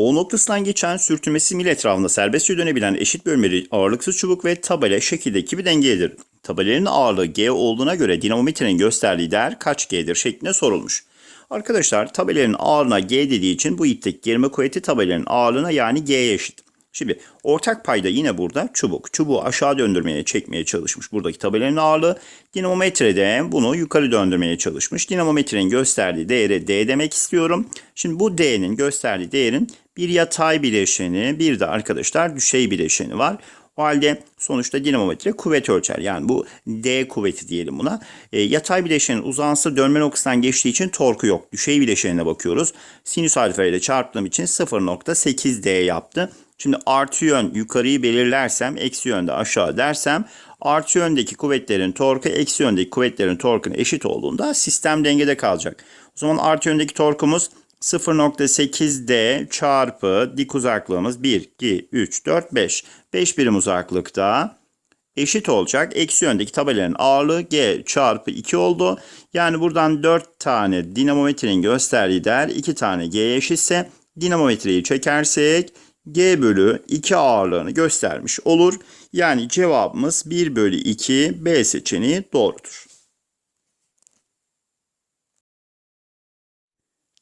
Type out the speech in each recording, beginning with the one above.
O noktasından geçen sürtünmesi mil etrafında serbestçe dönebilen eşit bölmeli ağırlıksız çubuk ve tabela şekildeki bir dengedir. Tabelenin ağırlığı G olduğuna göre dinamometrenin gösterdiği değer kaç G'dir şeklinde sorulmuş. Arkadaşlar tabelenin ağırlığına G dediği için bu ipteki gerilme kuvveti tabelenin ağırlığına yani G'ye eşit. Şimdi ortak payda yine burada çubuk. Çubuğu aşağı döndürmeye çekmeye çalışmış. Buradaki tabelenin ağırlığı dinamometrede bunu yukarı döndürmeye çalışmış. Dinamometrenin gösterdiği değere D demek istiyorum. Şimdi bu D'nin gösterdiği değerin bir yatay bileşeni bir de arkadaşlar düşey bileşeni var. O halde sonuçta dinamometre kuvvet ölçer. Yani bu D kuvveti diyelim buna. E, yatay bileşenin uzansı dönme noktasından geçtiği için torku yok. Düşey bileşenine bakıyoruz. Sinüs alfa ile çarptığım için 0.8 D yaptı. Şimdi artı yön yukarıyı belirlersem, eksi yönde aşağı dersem artı yöndeki kuvvetlerin torku eksi yöndeki kuvvetlerin torkuna eşit olduğunda sistem dengede kalacak. O zaman artı yöndeki torkumuz 0.8D çarpı dik uzaklığımız 1, 2, 3, 4, 5. 5 birim uzaklıkta eşit olacak. Eksi yöndeki tabelerin ağırlığı G çarpı 2 oldu. Yani buradan 4 tane dinamometrenin gösterdiği değer 2 tane G'ye eşitse dinamometreyi çekersek G bölü 2 ağırlığını göstermiş olur. Yani cevabımız 1 bölü 2 B seçeneği doğrudur.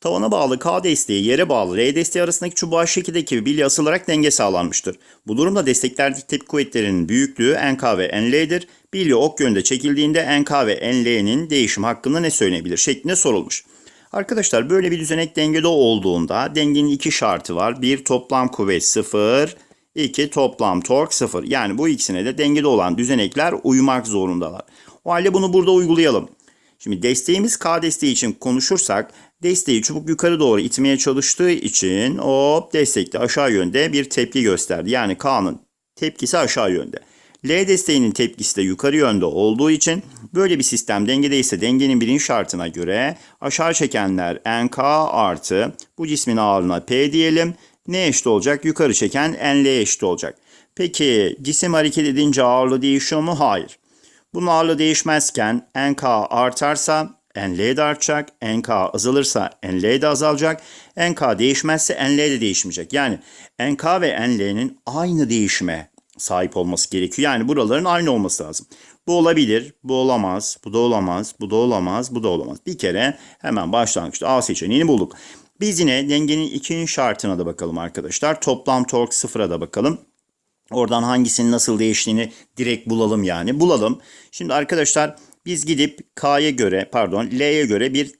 Tavana bağlı K desteği yere bağlı R desteği arasındaki çubuğa şekildeki bilye asılarak denge sağlanmıştır. Bu durumda desteklerdeki tepki kuvvetlerinin büyüklüğü NK ve NL'dir. Bilye ok yönde çekildiğinde NK ve NL'nin değişim hakkında ne söylenebilir şeklinde sorulmuş. Arkadaşlar böyle bir düzenek dengede olduğunda dengenin iki şartı var. Bir toplam kuvvet 0, iki toplam tork 0. Yani bu ikisine de dengede olan düzenekler uymak zorundalar. O halde bunu burada uygulayalım. Şimdi desteğimiz K desteği için konuşursak desteği çubuk yukarı doğru itmeye çalıştığı için hop destekte aşağı yönde bir tepki gösterdi. Yani K'nın tepkisi aşağı yönde. L desteğinin tepkisi de yukarı yönde olduğu için böyle bir sistem dengedeyse dengenin birinci şartına göre aşağı çekenler NK artı bu cismin ağırlığına P diyelim. Ne eşit olacak? Yukarı çeken NL eşit olacak. Peki cisim hareket edince ağırlığı değişiyor mu? Hayır. Bunun ağırlığı değişmezken NK artarsa NL de artacak. NK azalırsa NL de azalacak. NK değişmezse NL de değişmeyecek. Yani NK ve NL'nin aynı değişime sahip olması gerekiyor. Yani buraların aynı olması lazım. Bu olabilir, bu olamaz, bu da olamaz, bu da olamaz, bu da olamaz. Bir kere hemen başlangıçta A seçeneğini bulduk. Biz yine dengenin ikinci şartına da bakalım arkadaşlar. Toplam tork sıfıra da bakalım. Oradan hangisinin nasıl değiştiğini direkt bulalım yani. Bulalım. Şimdi arkadaşlar biz gidip K'ya göre pardon L'ye göre bir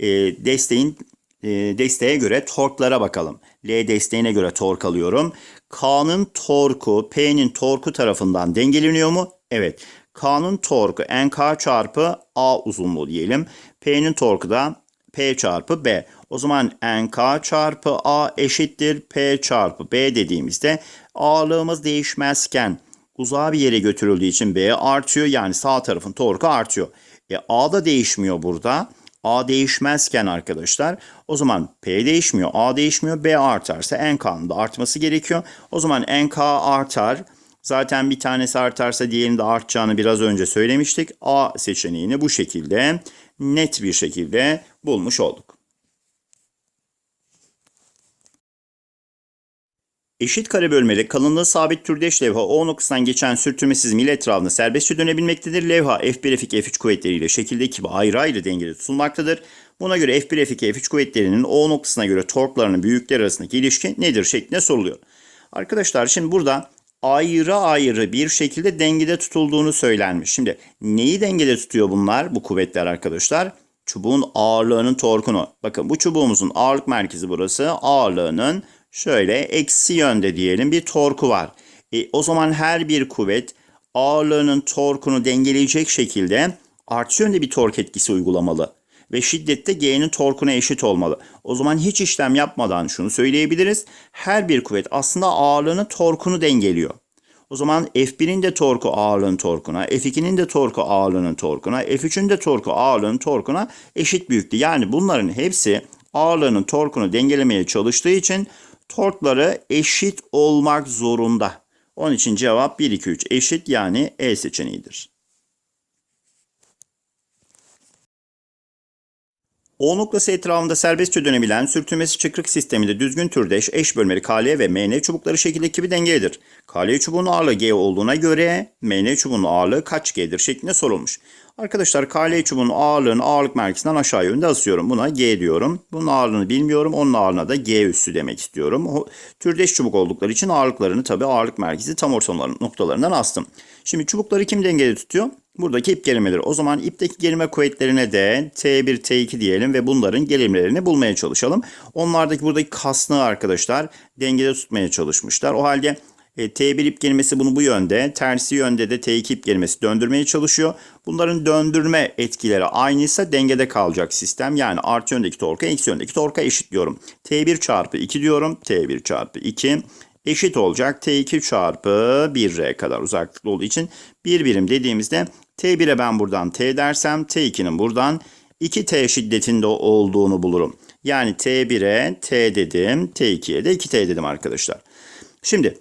e, desteğin e, desteğe göre torklara bakalım. L desteğine göre tork alıyorum. K'nın torku P'nin torku tarafından dengeleniyor mu? Evet. K'nın torku NK çarpı A uzunluğu diyelim. P'nin torku da P çarpı B. O zaman NK çarpı A eşittir P çarpı B dediğimizde ağırlığımız değişmezken uzağa bir yere götürüldüğü için B artıyor. Yani sağ tarafın torku artıyor. E, A da değişmiyor burada. A değişmezken arkadaşlar o zaman P değişmiyor, A değişmiyor, B artarsa NK'nın da artması gerekiyor. O zaman NK artar. Zaten bir tanesi artarsa diğerinin de artacağını biraz önce söylemiştik. A seçeneğini bu şekilde net bir şekilde bulmuş olduk. Eşit kare bölmeli kalınlığı sabit türdeş levha O noktasından geçen sürtünmesiz mil etrafında serbestçe dönebilmektedir. Levha F1 F2 F3 kuvvetleriyle şekildeki gibi ayrı ayrı dengede tutulmaktadır. Buna göre F1 F2 F3 kuvvetlerinin O noktasına göre torklarının büyükleri arasındaki ilişki nedir şeklinde soruluyor. Arkadaşlar şimdi burada ayrı ayrı bir şekilde dengede tutulduğunu söylenmiş. Şimdi neyi dengede tutuyor bunlar bu kuvvetler arkadaşlar? Çubuğun ağırlığının torkunu. Bakın bu çubuğumuzun ağırlık merkezi burası. Ağırlığının şöyle eksi yönde diyelim bir torku var. E, o zaman her bir kuvvet ağırlığının torkunu dengeleyecek şekilde artı yönde bir tork etkisi uygulamalı. Ve şiddette G'nin torkuna eşit olmalı. O zaman hiç işlem yapmadan şunu söyleyebiliriz. Her bir kuvvet aslında ağırlığının torkunu dengeliyor. O zaman F1'in de torku ağırlığın torkuna, F2'nin de torku ağırlığının torkuna, F3'ün de torku ağırlığın torkuna eşit büyüklük. Yani bunların hepsi ağırlığının torkunu dengelemeye çalıştığı için torkları eşit olmak zorunda. Onun için cevap 1, 2, 3 eşit yani E seçeneğidir. O noktası etrafında serbestçe dönebilen sürtünmesi çıkrık sisteminde düzgün türdeş eş bölmeli KL ve MN çubukları şekildeki bir dengedir. KL çubuğunun ağırlığı G olduğuna göre MN çubuğunun ağırlığı kaç G'dir şeklinde sorulmuş. Arkadaşlar KL çubuğunun ağırlığını ağırlık merkezinden aşağı yönde asıyorum. Buna G diyorum. Bunun ağırlığını bilmiyorum. Onun ağırlığına da G üssü demek istiyorum. O, türdeş çubuk oldukları için ağırlıklarını tabii ağırlık merkezi tam orta noktalarından astım. Şimdi çubukları kim dengede tutuyor? Buradaki ip gerimeleri. O zaman ipteki gerime kuvvetlerine de T1, T2 diyelim ve bunların gerimlerini bulmaya çalışalım. Onlardaki buradaki kasnağı arkadaşlar dengede tutmaya çalışmışlar. O halde e, T1 ip gerilmesi bunu bu yönde, tersi yönde de T2 ip gerilmesi döndürmeye çalışıyor. Bunların döndürme etkileri aynıysa dengede kalacak sistem. Yani artı yöndeki torka eksi yöndeki torka eşit diyorum. T1 çarpı 2 diyorum. T1 çarpı 2 eşit olacak. T2 çarpı 1R kadar uzaklıkta olduğu için bir birim dediğimizde T1'e ben buradan T dersem T2'nin buradan 2T şiddetinde olduğunu bulurum. Yani T1'e T dedim, T2'ye de 2T dedim arkadaşlar. Şimdi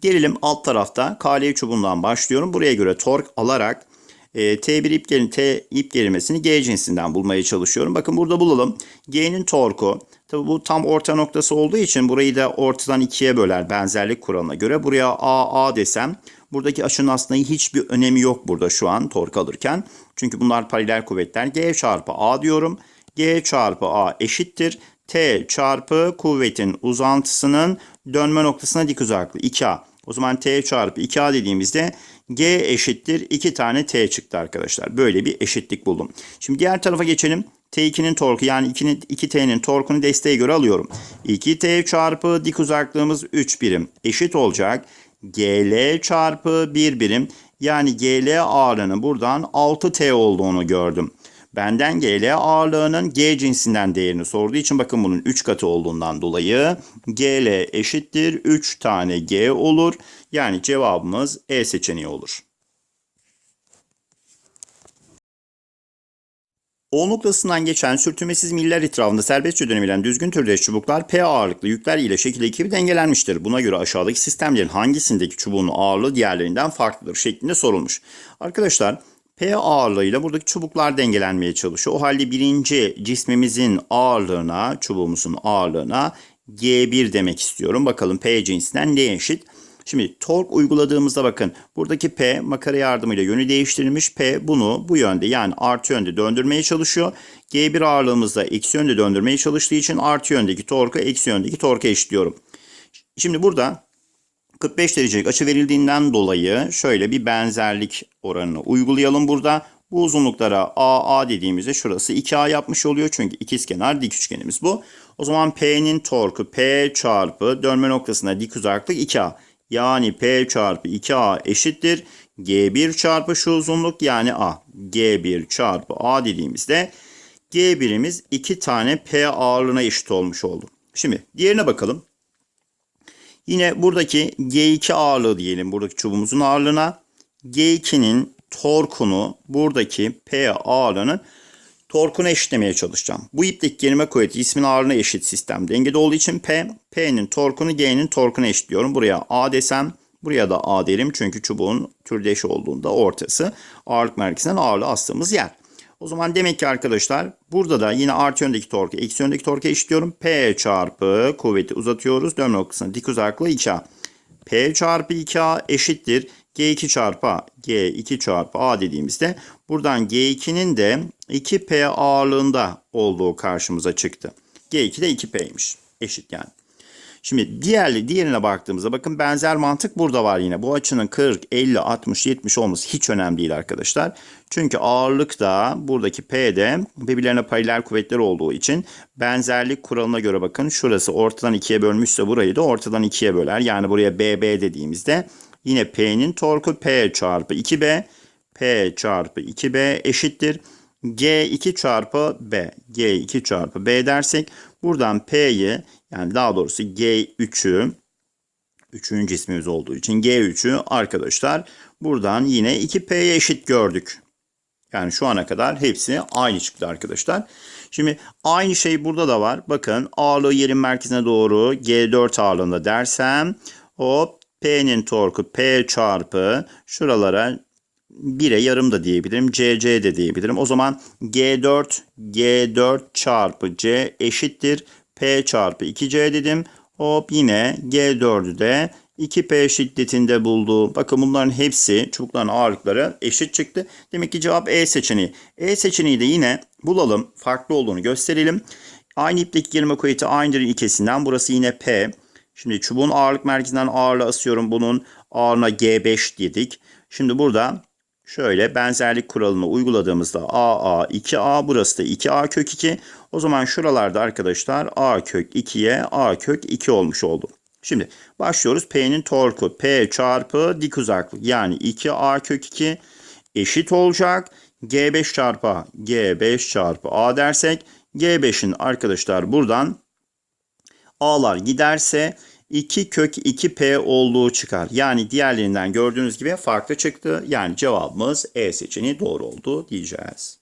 gelelim alt tarafta KL çubuğundan başlıyorum. Buraya göre tork alarak e, T1 ip, T ip gerilmesini G cinsinden bulmaya çalışıyorum. Bakın burada bulalım. G'nin torku. Tabi bu tam orta noktası olduğu için burayı da ortadan ikiye böler benzerlik kuralına göre. Buraya A, A desem buradaki açının aslında hiçbir önemi yok burada şu an tork alırken. Çünkü bunlar paralel kuvvetler. G çarpı A diyorum. G çarpı A eşittir. T çarpı kuvvetin uzantısının dönme noktasına dik uzaklığı 2A. O zaman T çarpı 2A dediğimizde G eşittir 2 tane T çıktı arkadaşlar. Böyle bir eşitlik buldum. Şimdi diğer tarafa geçelim. T2'nin torku yani 2'nin 2T'nin torkunu desteğe göre alıyorum. 2T çarpı dik uzaklığımız 3 birim eşit olacak. GL çarpı 1 birim yani GL ağırlığının buradan 6T olduğunu gördüm. Benden GL ağırlığının G cinsinden değerini sorduğu için bakın bunun 3 katı olduğundan dolayı GL eşittir 3 tane G olur. Yani cevabımız E seçeneği olur. O noktasından geçen sürtünmesiz miller etrafında serbestçe dönebilen düzgün türdeş çubuklar P ağırlıklı yükler ile şekil ekibi dengelenmiştir. Buna göre aşağıdaki sistemlerin hangisindeki çubuğun ağırlığı diğerlerinden farklıdır şeklinde sorulmuş. Arkadaşlar P ağırlığıyla buradaki çubuklar dengelenmeye çalışıyor. O halde birinci cismimizin ağırlığına, çubuğumuzun ağırlığına G1 demek istiyorum. Bakalım P cinsinden ne eşit? Şimdi tork uyguladığımızda bakın buradaki P makara yardımıyla yönü değiştirilmiş. P bunu bu yönde yani artı yönde döndürmeye çalışıyor. G1 ağırlığımızda eksi yönde döndürmeye çalıştığı için artı yöndeki torka eksi yöndeki torka eşitliyorum. Şimdi burada 45 derecelik açı verildiğinden dolayı şöyle bir benzerlik oranını uygulayalım burada. Bu uzunluklara AA dediğimizde şurası 2A yapmış oluyor. Çünkü ikizkenar dik üçgenimiz bu. O zaman P'nin torku P çarpı dönme noktasına dik uzaklık 2A. Yani P çarpı 2A eşittir. G1 çarpı şu uzunluk yani A. G1 çarpı A dediğimizde G1'imiz 2 tane P ağırlığına eşit olmuş oldu. Şimdi diğerine bakalım. Yine buradaki G2 ağırlığı diyelim buradaki çubuğumuzun ağırlığına. G2'nin torkunu buradaki P ağırlığının torkunu eşitlemeye çalışacağım. Bu ipteki gerilme kuvveti ismin ağırlığına eşit sistem dengede olduğu için P, P'nin torkunu G'nin torkunu eşitliyorum. Buraya A desem buraya da A derim çünkü çubuğun türdeş olduğunda ortası ağırlık merkezinden ağırlığı astığımız yer. O zaman demek ki arkadaşlar burada da yine artı yöndeki torku eksi yöndeki torku eşitliyorum. P çarpı kuvveti uzatıyoruz. Dönme noktasına dik uzaklığı 2A. P çarpı 2A eşittir. G2 çarpı A, G2 çarpı A dediğimizde buradan G2'nin de 2P ağırlığında olduğu karşımıza çıktı. G2 de 2P'ymiş. Eşit yani. Şimdi diğerli diğerine baktığımızda bakın benzer mantık burada var yine. Bu açının 40, 50, 60, 70 olması hiç önemli değil arkadaşlar. Çünkü ağırlık da buradaki P'de birbirlerine paralel kuvvetler olduğu için benzerlik kuralına göre bakın şurası ortadan ikiye bölmüşse burayı da ortadan ikiye böler. Yani buraya BB dediğimizde yine P'nin torku P çarpı 2B P çarpı 2B eşittir. G2 çarpı B. G2 çarpı B dersek buradan P'yi yani daha doğrusu G3'ü üçüncü ismimiz olduğu için G3'ü arkadaşlar buradan yine 2P'ye eşit gördük. Yani şu ana kadar hepsi aynı çıktı arkadaşlar. Şimdi aynı şey burada da var. Bakın ağırlığı yerin merkezine doğru G4 ağırlığında dersem hop P'nin torku P çarpı şuralara 1'e yarım da diyebilirim. CC de diyebilirim. O zaman G4 G4 çarpı C eşittir. P çarpı 2C dedim. Hop yine G4'ü de 2P şiddetinde buldu. Bakın bunların hepsi çubukların ağırlıkları eşit çıktı. Demek ki cevap E seçeneği. E seçeneği de yine bulalım. Farklı olduğunu gösterelim. Aynı ipteki gerilme kuvveti aynıdır ilkesinden. Burası yine P. Şimdi çubuğun ağırlık merkezinden ağırlığı asıyorum. Bunun ağırlığına G5 dedik. Şimdi burada şöyle benzerlik kuralını uyguladığımızda AA 2A burası da 2A kök 2. O zaman şuralarda arkadaşlar A kök 2'ye A kök 2 olmuş oldu. Şimdi başlıyoruz. P'nin torku P çarpı dik uzaklık yani 2A kök 2 eşit olacak. G5 çarpı A, G5 çarpı A dersek G5'in arkadaşlar buradan A'lar giderse 2 kök 2P olduğu çıkar. Yani diğerlerinden gördüğünüz gibi farklı çıktı. Yani cevabımız E seçeneği doğru oldu diyeceğiz.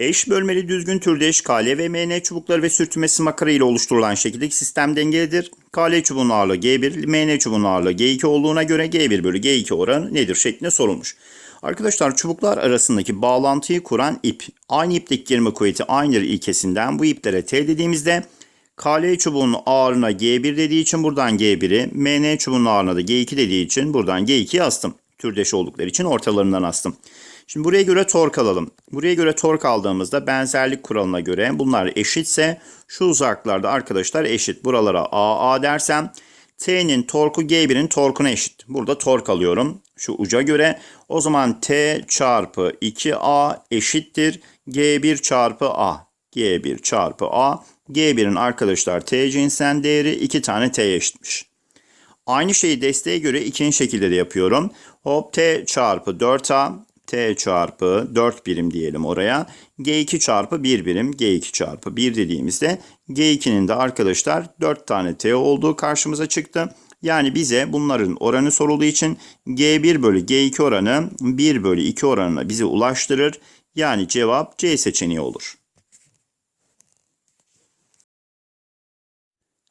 Eş bölmeli düzgün türdeş KL ve MN çubukları ve sürtünmesi makara ile oluşturulan şekildeki sistem dengelidir. KL çubuğunun ağırlığı G1, MN çubuğunun ağırlığı G2 olduğuna göre G1 bölü G2 oranı nedir şeklinde sorulmuş. Arkadaşlar çubuklar arasındaki bağlantıyı kuran ip, aynı ipteki gerilme kuvveti aynıdır ilkesinden bu iplere T dediğimizde KL çubuğunun ağırlığına G1 dediği için buradan G1'i, MN çubuğunun ağırlığına da G2 dediği için buradan G2'yi astım. Türdeş oldukları için ortalarından astım. Şimdi buraya göre tork alalım. Buraya göre tork aldığımızda benzerlik kuralına göre bunlar eşitse şu uzaklarda arkadaşlar eşit. Buralara AA dersem T'nin torku G1'in torkuna eşit. Burada tork alıyorum şu uca göre. O zaman T çarpı 2A eşittir G1 çarpı A. G1 çarpı A. G1'in arkadaşlar T cinsinden değeri 2 tane T'ye eşitmiş. Aynı şeyi desteğe göre ikinci şekilde de yapıyorum. Hop T çarpı 4A T çarpı 4 birim diyelim oraya. G2 çarpı 1 birim. G2 çarpı 1 dediğimizde G2'nin de arkadaşlar 4 tane T olduğu karşımıza çıktı. Yani bize bunların oranı sorulduğu için G1 bölü G2 oranı 1 bölü 2 oranına bizi ulaştırır. Yani cevap C seçeneği olur.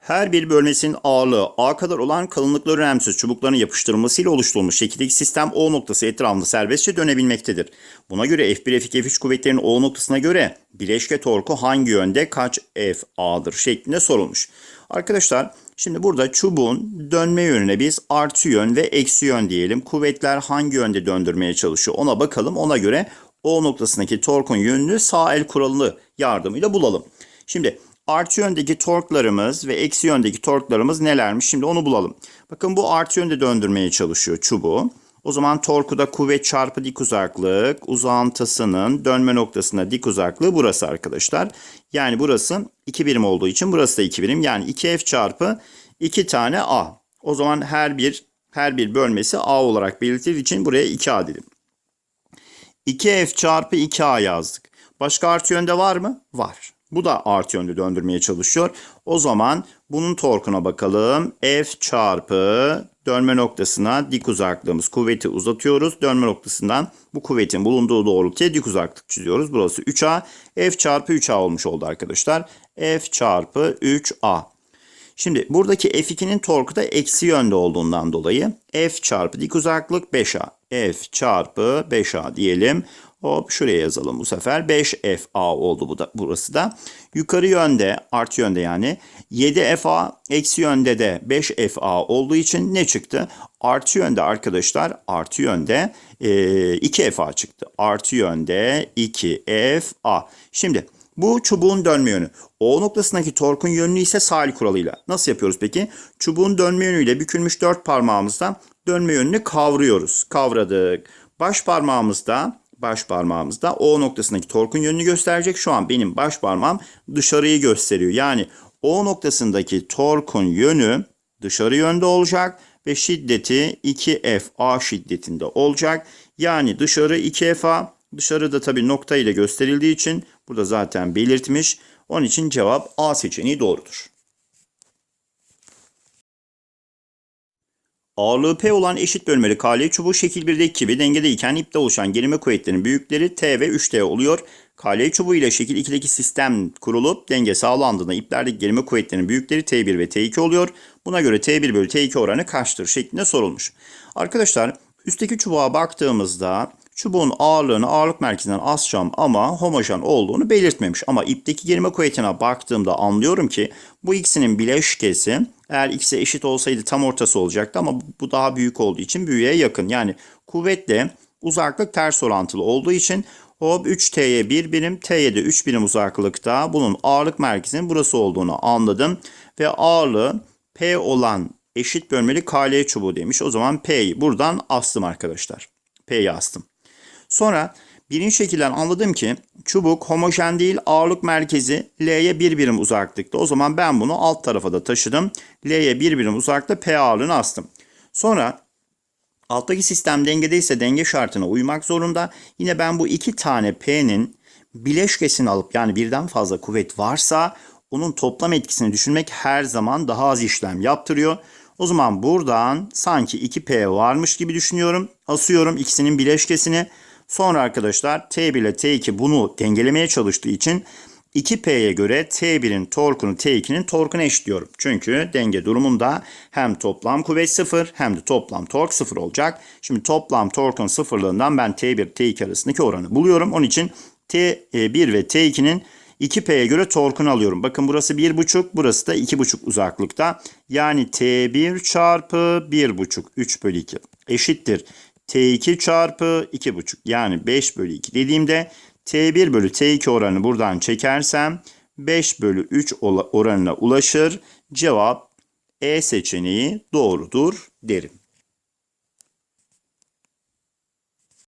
Her bir bölmesinin ağırlığı A kadar olan kalınlıkları önemsiz çubukların yapıştırılmasıyla oluşturulmuş şekildeki sistem O noktası etrafında serbestçe dönebilmektedir. Buna göre F1, F2, F3 kuvvetlerinin O noktasına göre bileşke torku hangi yönde kaç F A'dır şeklinde sorulmuş. Arkadaşlar şimdi burada çubuğun dönme yönüne biz artı yön ve eksi yön diyelim. Kuvvetler hangi yönde döndürmeye çalışıyor ona bakalım. Ona göre O noktasındaki torkun yönünü sağ el kuralı yardımıyla bulalım. Şimdi artı yöndeki torklarımız ve eksi yöndeki torklarımız nelermiş? Şimdi onu bulalım. Bakın bu artı yönde döndürmeye çalışıyor çubuğu. O zaman torku da kuvvet çarpı dik uzaklık uzantısının dönme noktasına dik uzaklığı burası arkadaşlar. Yani burası 2 birim olduğu için burası da 2 birim. Yani 2F çarpı 2 tane A. O zaman her bir her bir bölmesi A olarak belirtildiği için buraya 2A dedim. 2F çarpı 2A yazdık. Başka artı yönde var mı? Var. Bu da artı yönde döndürmeye çalışıyor. O zaman bunun torkuna bakalım. F çarpı dönme noktasına dik uzaklığımız kuvveti uzatıyoruz. Dönme noktasından bu kuvvetin bulunduğu doğrultuya dik uzaklık çiziyoruz. Burası 3A. F çarpı 3A olmuş oldu arkadaşlar. F çarpı 3A. Şimdi buradaki F2'nin torku da eksi yönde olduğundan dolayı F çarpı dik uzaklık 5A. F çarpı 5A diyelim. Hop şuraya yazalım bu sefer. 5FA oldu bu da, burası da. Yukarı yönde artı yönde yani 7FA eksi yönde de 5FA olduğu için ne çıktı? Artı yönde arkadaşlar artı yönde e, 2FA çıktı. Artı yönde 2FA. Şimdi bu çubuğun dönme yönü. O noktasındaki torkun yönünü ise sahil kuralıyla. Nasıl yapıyoruz peki? Çubuğun dönme yönüyle bükülmüş dört parmağımızda dönme yönünü kavruyoruz. Kavradık. Baş parmağımızda baş parmağımızda O noktasındaki torkun yönünü gösterecek. Şu an benim baş parmağım dışarıyı gösteriyor. Yani O noktasındaki torkun yönü dışarı yönde olacak ve şiddeti 2FA şiddetinde olacak. Yani dışarı 2FA, dışarıda tabi nokta ile gösterildiği için burada zaten belirtmiş. Onun için cevap A seçeneği doğrudur. Ağırlığı P olan eşit bölmeli KL çubuğu şekil 1'deki gibi dengedeyken ipte oluşan gerilme kuvvetlerinin büyükleri T ve 3T oluyor. KL çubuğu ile şekil 2'deki sistem kurulup denge sağlandığında iplerdeki gerilme kuvvetlerinin büyükleri T1 ve T2 oluyor. Buna göre T1 bölü T2 oranı kaçtır şeklinde sorulmuş. Arkadaşlar üstteki çubuğa baktığımızda çubuğun ağırlığını ağırlık merkezinden asacağım ama homojen olduğunu belirtmemiş. Ama ipteki gerilme kuvvetine baktığımda anlıyorum ki bu ikisinin bileşkesi eğer ikisi eşit olsaydı tam ortası olacaktı ama bu daha büyük olduğu için büyüğe yakın. Yani kuvvetle uzaklık ters orantılı olduğu için hop 3T'ye 1 birim, T'ye de 3 birim uzaklıkta bunun ağırlık merkezinin burası olduğunu anladım. Ve ağırlığı P olan eşit bölmeli KL çubuğu demiş. O zaman P'yi buradan astım arkadaşlar. P'yi astım. Sonra birinci şekilden anladım ki çubuk homojen değil ağırlık merkezi L'ye bir birim uzaklıkta. O zaman ben bunu alt tarafa da taşıdım. L'ye bir birim uzaklıkta P ağırlığını astım. Sonra alttaki sistem dengedeyse denge şartına uymak zorunda. Yine ben bu iki tane P'nin bileşkesini alıp yani birden fazla kuvvet varsa onun toplam etkisini düşünmek her zaman daha az işlem yaptırıyor. O zaman buradan sanki 2P varmış gibi düşünüyorum. Asıyorum ikisinin bileşkesini. Sonra arkadaşlar T1 ile T2 bunu dengelemeye çalıştığı için 2P'ye göre T1'in torkunu T2'nin torkunu eşitliyorum. Çünkü denge durumunda hem toplam kuvvet 0 hem de toplam tork 0 olacak. Şimdi toplam torkun sıfırlığından ben T1 T2 arasındaki oranı buluyorum. Onun için T1 ve T2'nin 2P'ye göre torkunu alıyorum. Bakın burası 1,5 burası da 2,5 uzaklıkta. Yani T1 çarpı 1,5 3 bölü 2 eşittir. T2 çarpı 2,5 yani 5 bölü 2 dediğimde T1 bölü T2 oranını buradan çekersem 5 bölü 3 oranına ulaşır. Cevap E seçeneği doğrudur derim.